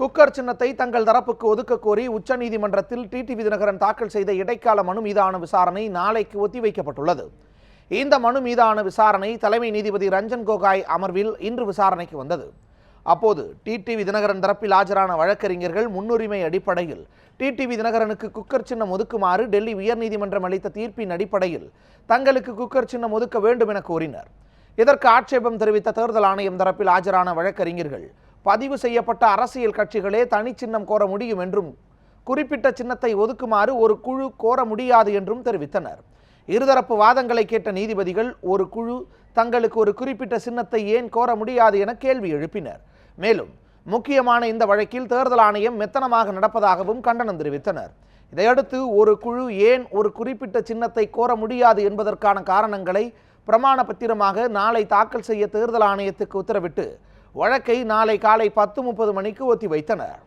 Cooker சின்னத்தை தங்கள் தரப்புக்கு ஒதுக்க கோரி உச்சநீதிமன்றத்தில் டிடிவி தினகரன் தாக்கல் செய்த இடைக்கால மனு மீதான விசாரணை நாளைக்கு ஒத்திவைக்கப்பட்டுள்ளது. இந்த மனு மீதான விசாரணை தலைமை நீதிபதி ரஞ்சன் கோகாய் அமர்வில் இன்று விசாரணைக்கு வந்தது. அப்போது டிடிவி தினகரன் தரப்பில் ஆஜரான வழக்கறிஞர்கள் முன்னுரிமை அடிப்படையில் டிடிவி தினகரனுக்கு குக்கர் சின்னம் ஒதுக்குமாறு டெல்லி உயர்நீதிமன்றம் அளித்த தீர்ப்பின் அடிப்படையில் தங்களுக்கு குக்கர் சின்னம் ஒதுக்க வேண்டும் என கோரினர். இதற்கு ஆட்சேபம் தெரிவித்த தேர்தல் ஆணையம் தரப்பில் ஆஜரான வழக்கறிஞர்கள் பதிவு செய்யப்பட்ட அரசியல் கட்சிகளே தனி சின்னம் கோர முடியும் என்றும் குறிப்பிட்ட சின்னத்தை ஒதுக்குமாறு ஒரு குழு கோர முடியாது என்றும் தெரிவித்தனர். இருதரப்பு வாதங்களை கேட்ட நீதிபதிகள் ஒரு குழு தங்களுக்கு ஒரு குறிப்பிட்ட சின்னத்தை ஏன் கோர முடியாது என கேள்வி எழுப்பினர். மேலும் முக்கியமான இந்த வழக்கில் தேர்தல் ஆணையம் மெத்தனமாக நடப்பதாகவும் கண்டனம் தெரிவித்தனர். இதையடுத்து ஒரு குழு ஏன் ஒரு குறிப்பிட்ட சின்னத்தை கோர முடியாது என்பதற்கான காரணங்களை பிரமாண பத்திரமாக நாளை தாக்கல் செய்ய தேர்தல் ஆணையத்துக்கு உத்தரவிட்டு வழக்கை நாளை காலை பத்து முப்பது மணிக்கு ஒத்திவைத்தனர்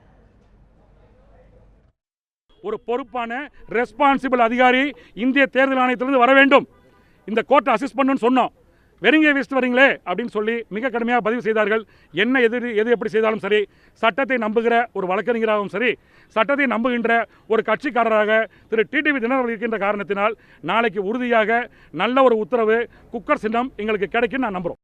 ஒரு பொறுப்பான ரெஸ்பான்சிபிள் அதிகாரி இந்திய தேர்தல் ஆணையத்திலிருந்து வர வேண்டும். இந்த கோர்ட்டை அசிஸ்ட் பண்ணுன்னு சொன்னோம். வெறுங்க வீசிட்டு வரீங்களே அப்படின்னு சொல்லி மிக கடுமையாக பதிவு செய்தார்கள். என்ன எது எது எப்படி செய்தாலும் சரி சட்டத்தை நம்புகிற ஒரு வழக்கறிஞராகவும் சரி சட்டத்தை நம்புகின்ற ஒரு கட்சிக்காரராக திரு டிடிவி தினவர்கள் இருக்கின்ற காரணத்தினால் நாளைக்கு உறுதியாக நல்ல ஒரு உத்தரவு குக்கர் சின்னம் எங்களுக்கு கிடைக்கும் நான் நம்புகிறோம்